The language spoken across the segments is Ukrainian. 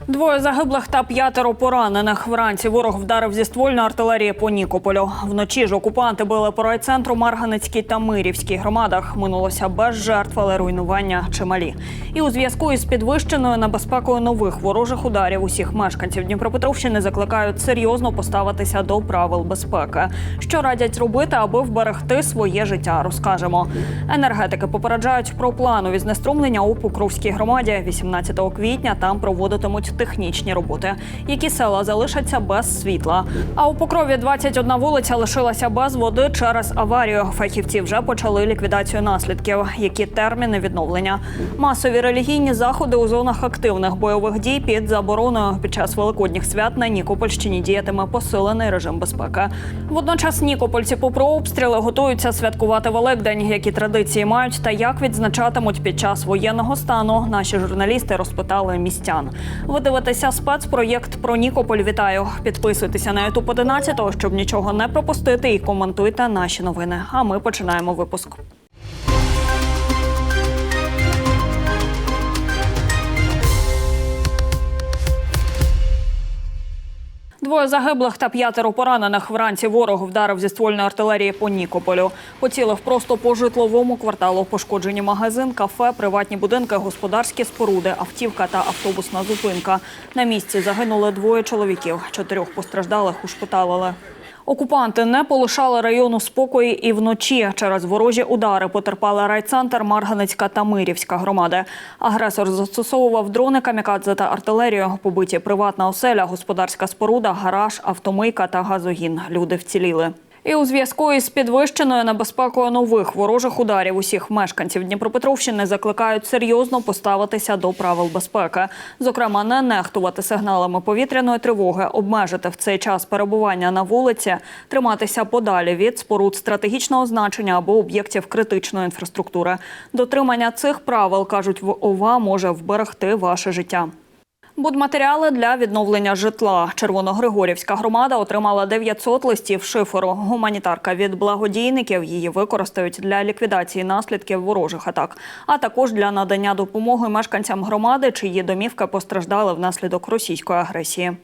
Двоє загиблих та п'ятеро поранених. Вранці ворог вдарив зі ствольної артилерії по Нікополю. Вночі ж окупанти били по райцентру Марганецькій та Мирівській громадах. Минулося без жертв, але руйнування чималі. І у зв'язку із підвищеною небезпекою нових ворожих ударів усіх мешканців Дніпропетровщини закликають серйозно поставитися до правил безпеки. Що радять робити, аби вберегти своє життя, розкажемо. Енергетики попереджають про планові знеструмлення у Покровській громаді. 18 квітня там проводитимуть технічні роботи. Які села залишаться без світла. А у Покрові 21 вулиця лишилася без води через аварію. Фахівці вже почали ліквідацію наслідків. Які терміни відновлення? Масові релігійні заходи у зонах активних бойових дій під забороною під час великодніх свят на Нікопольщині діятиме посилений режим безпеки. Водночас Нікопольці, попри обстріли, готуються святкувати Великдень, які традиції мають та як відзначатимуть під час воєнного стану. Наші журналісти розпитали містян. Ви дивитеся спецпроєкт про Нікополь. Вітаю! Підписуйтеся на YouTube 11, щоб нічого не пропустити, і коментуйте наші новини. А ми починаємо випуск. Двоє загиблих та п'ятеро поранених вранці ворог вдарив зі ствольної артилерії по Нікополю. Поцілив просто по житловому кварталу. Пошкоджені магазин, кафе, приватні будинки, господарські споруди, автівка та автобусна зупинка. На місці загинули двоє чоловіків. Чотирьох постраждалих ушпиталили. Окупанти не полишали району спокої і вночі. Через ворожі удари потерпали райцентр, Марганецька та Мирівська громади. Агресор застосовував дрони камікадзе та артилерію. Побиті приватна оселя, господарська споруда, гараж, автомийка та газогін. Люди вціліли. І у зв'язку із підвищеною небезпекою нових ворожих ударів усіх мешканців Дніпропетровщини закликають серйозно поставитися до правил безпеки. Зокрема, не нехтувати сигналами повітряної тривоги, обмежити в цей час перебування на вулиці, триматися подалі від споруд стратегічного значення або об'єктів критичної інфраструктури. Дотримання цих правил кажуть в ОВА може вберегти ваше життя. Будматеріали для відновлення житла. Червоногригорівська громада отримала 900 листів шиферу. Гуманітарка від благодійників її використають для ліквідації наслідків ворожих атак, а також для надання допомоги мешканцям громади, чиї домівки постраждали внаслідок російської агресії.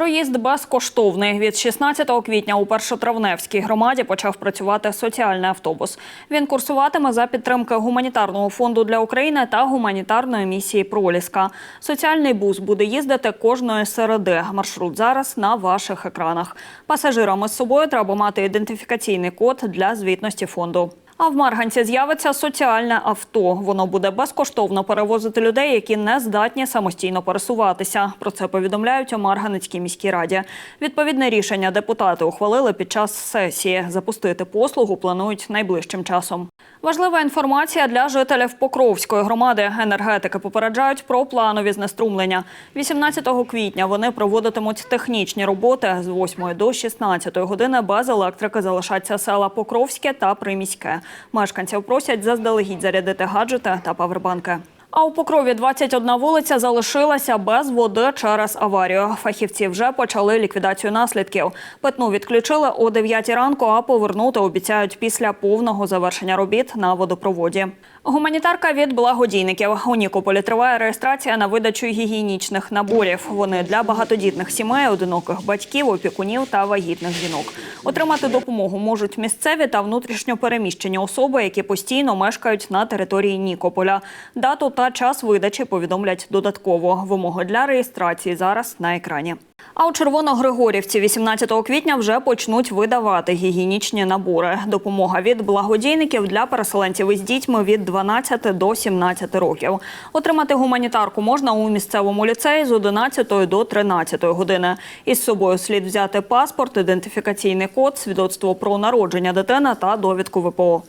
Проїзд безкоштовний. Від 16 квітня у Першотравневській громаді почав працювати соціальний автобус. Він курсуватиме за підтримки гуманітарного фонду для України та гуманітарної місії Проліска. Соціальний бус буде їздити кожної середи. Маршрут зараз на ваших екранах. Пасажирам із собою треба мати ідентифікаційний код для звітності фонду. А в Марганці з'явиться соціальне авто. Воно буде безкоштовно перевозити людей, які не здатні самостійно пересуватися. Про це повідомляють у Марганецькій міській раді. Відповідне рішення депутати ухвалили під час сесії. Запустити послугу планують найближчим часом. Важлива інформація для жителів Покровської громади. Енергетики попереджають про планові знеструмлення. 18 квітня вони проводитимуть технічні роботи з 8 до 16 години. Без електрики залишаться села Покровське та Приміське. Мешканців просять заздалегідь зарядити гаджети та павербанки. А у Покрові 21 вулиця залишилася без води через аварію. Фахівці вже почали ліквідацію наслідків. Питну відключили о 9 ранку, а повернути обіцяють після повного завершення робіт на водопроводі. Гуманітарка від благодійників. У Нікополі триває реєстрація на видачу гігієнічних наборів. Вони для багатодітних сімей, одиноких батьків, опікунів та вагітних жінок. Отримати допомогу можуть місцеві та внутрішньо переміщені особи, які постійно мешкають на території Нікополя. Дату та час видачі повідомлять додатково. Вимоги для реєстрації зараз на екрані. А у Червоногригорівці 18 квітня вже почнуть видавати гігієнічні набори. Допомога від благодійників для переселенців із дітьми від 12 до 17 років. Отримати гуманітарку можна у місцевому ліцеї з 11 до 13 години. Із собою слід взяти паспорт, ідентифікаційний код, свідоцтво про народження дитини та довідку ВПО.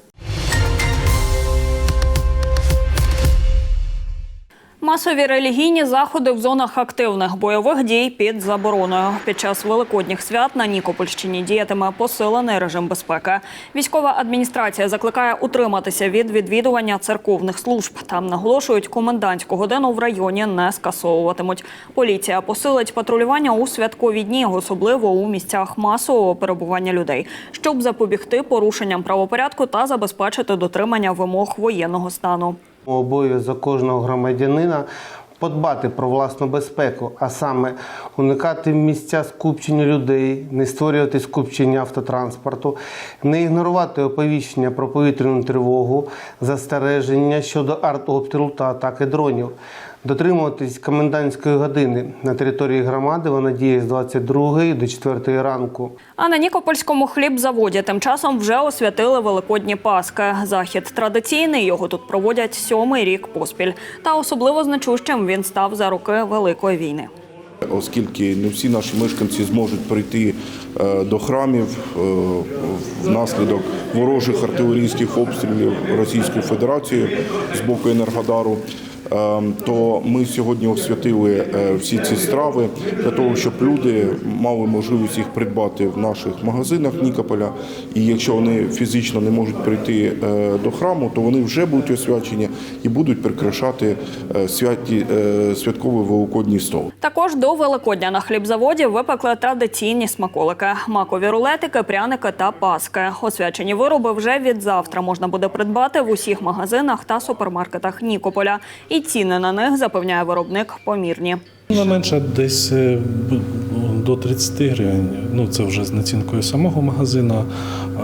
Масові релігійні заходи в зонах активних бойових дій під забороною. Під час великодніх свят на Нікопольщині діятиме посилений режим безпеки. Військова адміністрація закликає утриматися від відвідування церковних служб. Там наголошують, комендантську годину в районі не скасовуватимуть. Поліція посилить патрулювання у святкові дні, особливо у місцях масового перебування людей, щоб запобігти порушенням правопорядку та забезпечити дотримання вимог воєнного стану. Обов'язок кожного громадянина подбати про власну безпеку, а саме уникати місця скупчення людей, не створювати скупчення автотранспорту, не ігнорувати оповіщення про повітряну тривогу, застереження щодо артобстрілу та атаки дронів. Дотримуватись комендантської години на території громади. Вона діє з 22 до 4 ранку. А на Нікопольському хлібзаводі тим часом вже освятили Великодні Паски. Захід традиційний, його тут проводять сьомий рік поспіль. Та особливо значущим він став за роки Великої війни. оскільки не всі наші мешканці зможуть прийти е, до храмів е, внаслідок ворожих артилерійських обстрілів Російською Федерацією з боку Енергодару. Е, То ми сьогодні освятили е, всі ці страви для того, щоб люди мали можливість їх придбати в наших магазинах Нікополя. І якщо вони фізично не можуть прийти е, до храму, то вони вже будуть освячені і будуть прикрашати е, святі святковий великодній стол. Також до Великодня на хлібзаводі випекли традиційні смаколики: макові рулетики, пряники та паски. Освячені вироби вже від завтра можна буде придбати в усіх магазинах та супермаркетах Нікополя. І ціни на них запевняє виробник помірні. Найменша десь е, до 30 гривень. Ну це вже з націнкою самого магазину,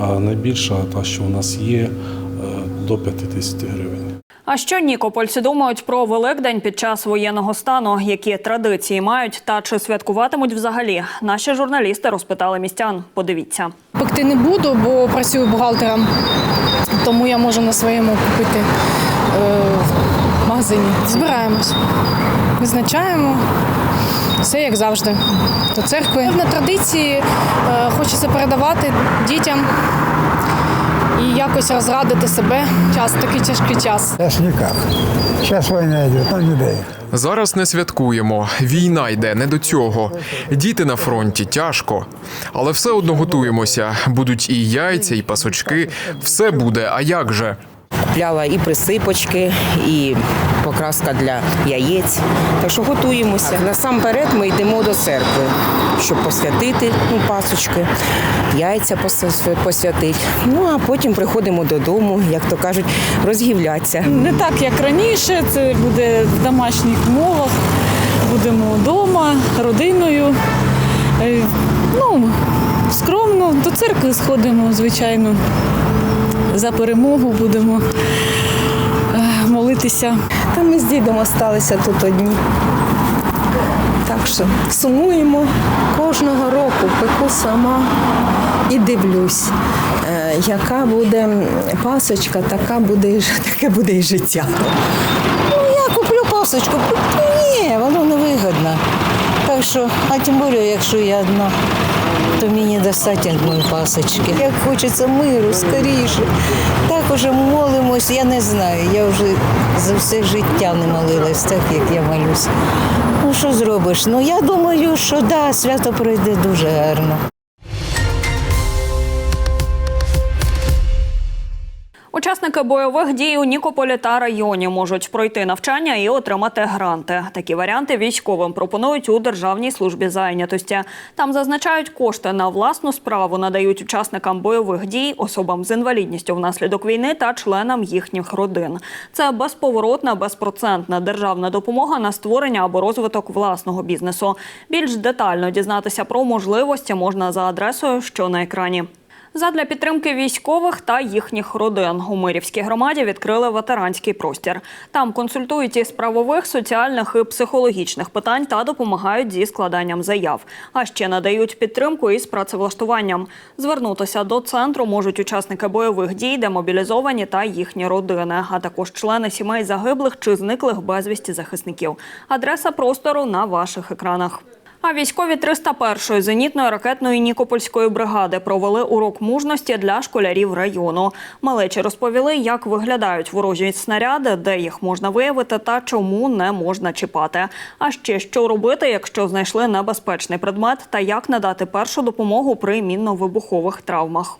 а найбільша та, що у нас є, е, до 50 гривень. А що нікопольці думають про Великдень під час воєнного стану? Які традиції мають та чи святкуватимуть взагалі? Наші журналісти розпитали містян. Подивіться. Пекти не буду, бо працюю бухгалтером, тому я можу на своєму купити е, магазині. Збираємось, визначаємо. Все як завжди. До церкви. На традиції е, хочеться передавати дітям і якось розрадити себе. Час такий тяжкий час. Сейчас никак. Сейчас война идет, ну не дай. Зараз не святкуємо. Війна йде не до цього. Діти на фронті тяжко. Але все одно готуємося. Будуть і яйця, і пасочки. Все буде. А як же? Купляла і присипочки, і покраска для яєць. Так що готуємося. Насамперед ми йдемо до церкви, щоб посвятити ну, пасочки, яйця посвятити. Ну а потім приходимо додому, як то кажуть, розгівлятися. Не так, як раніше, це буде в домашніх умовах. Будемо вдома, родиною. Е, Ну, скромно, до церкви сходимо, звичайно. За перемогу будемо молитися. Та ми з дідом залишилися тут одні. Так що сумуємо кожного року, пеку сама і дивлюсь, е, яка буде пасочка, така буде, таке буде і життя. Ну, я куплю пасочку, ні, воно не вигідно. Так що, а тим більше, якщо я одна, то мені достатньо одної пасочки. Як хочеться миру, скоріше. Так уже молимось, я не знаю. Я вже за все життя не молилась, так як я молюсь. Ну що зробиш? Ну я думаю, що да, свято пройде дуже гарно. Учасники бойових дій у Нікополі та районі можуть пройти навчання і отримати гранти. Такі варіанти військовим пропонують у Державній службі зайнятості. Там зазначають, кошти на власну справу надають учасникам бойових дій, особам з інвалідністю внаслідок війни та членам їхніх родин. Це безповоротна, безпроцентна державна допомога на створення або розвиток власного бізнесу. Більш детально дізнатися про можливості можна за адресою, що на екрані. Задля підтримки військових та їхніх родин у Мирівській громаді відкрили ветеранський простір. Там консультують із правових, соціальних і психологічних питань та допомагають зі складанням заяв. А ще надають підтримку із працевлаштуванням. Звернутися до центру можуть учасники бойових дій, демобілізовані та їхні родини, а також члени сімей загиблих чи зниклих безвісті захисників. Адреса простору на ваших екранах. А військові 301-ї зенітної ракетної Нікопольської бригади провели урок мужності для школярів району. Малечі розповіли, як виглядають ворожі снаряди, де їх можна виявити та чому не можна чіпати. А ще що робити, якщо знайшли небезпечний предмет, та як надати першу допомогу при мінно-вибухових травмах.